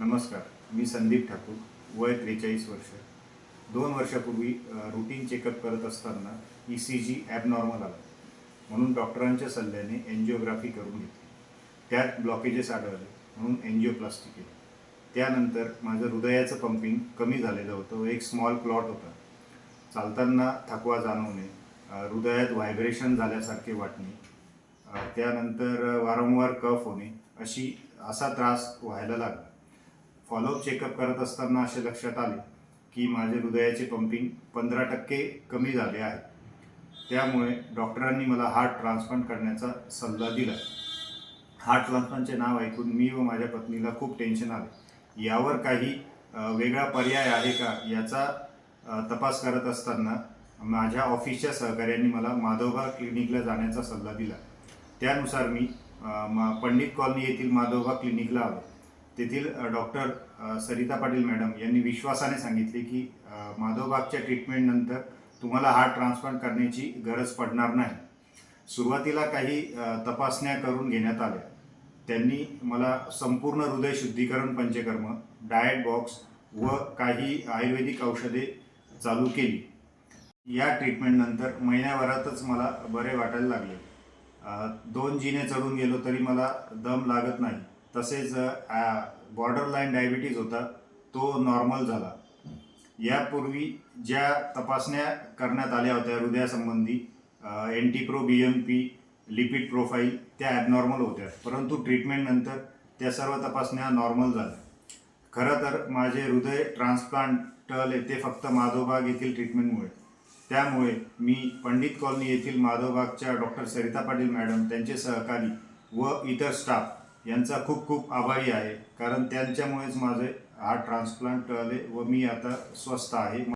नमस्कार मी संदीप ठाकूर वय त्रेचाळीस वर्ष. दोन वर्षापूर्वी रुटीन चेकअप करत असताना ई सी जी ॲबनॉर्मल आला. म्हणून डॉक्टरांच्या सल्ल्याने एन्जिओग्राफी करून घेतली. त्यात ब्लॉकेजेस आढळले म्हणून एन्जिओप्लास्टी केली. त्यानंतर माझं हृदयाचं पंपिंग कमी झालेलं होतं व एक स्मॉल क्लॉट होता. चालताना थकवा जाणवणे हृदयात व्हायब्रेशन झाल्यासारखे वाटणे त्यानंतर वारंवार कफ होणे अशी असा त्रास व्हायला लागला. फॉलोअप चेकअप करत असताना असे लक्षात आले की माझे हृदयाचे पंपिंग पंधरा टक्के कमी झाले आहे. त्यामुळे डॉक्टरांनी मला हार्ट ट्रान्सप्लांट करण्याचा सल्ला दिला. हार्ट ट्रान्सप्लांटचे नाव ऐकून मी व माझ्या पत्नीला खूप टेन्शन आले. यावर काही वेगळा पर्याय आहे का याचा तपास करत असताना माझ्या ऑफिसच्या सहकार्यांनी मला माधवबा क्लिनिकला जाण्याचा सल्ला दिला. त्यानुसार मी मा- पंडित कॉलनी येथील माधवबा क्लिनिकला आलो. तेथील डॉक्टर सरिता पाटील मॅडम यांनी विश्वासाने सांगितले की माधवबागच्या ट्रीटमेंटनंतर तुम्हाला हार्ट ट्रान्सप्लांट करण्याची गरज पडणार नाही. सुरुवातीला काही तपासण्या करून घेण्यात आल्या. त्यांनी मला संपूर्ण हृदय शुद्धीकरण पंचकर्म डाएट बॉक्स व काही आयुर्वेदिक औषधे चालू केली. या ट्रीटमेंटनंतर महिन्याभरातच मला बरे वाटायला लागले. दोन जिने चढून गेलो तरी मला दम लागत नाही. तसेच बॉर्डर लाईन डायबिटीज होता तो नॉर्मल झाला. यापूर्वी ज्या तपासण्या करण्यात आल्या होत्या हृदयासंबंधी NT pro B M P lipid profile त्या ॲबनॉर्मल होत्या. परंतु ट्रीटमेंटनंतर त्या सर्व तपासण्या नॉर्मल झाल्या. खरं तर माझे हृदय ट्रान्सप्लांटल येते फक्त माधोबाग येथील ट्रीटमेंटमुळे त्यामुळे मी पंडित कॉलनी येथील माधोबागच्या डॉक्टर सरिता पाटील मॅडम त्यांचे सहकारी व इतर स्टाफ यांचा खूप खूप आभारी आहे. कारण त्यांच्यामुळेच माझे हा ट्रान्सप्लांट आले व मी आता स्वस्त आहे.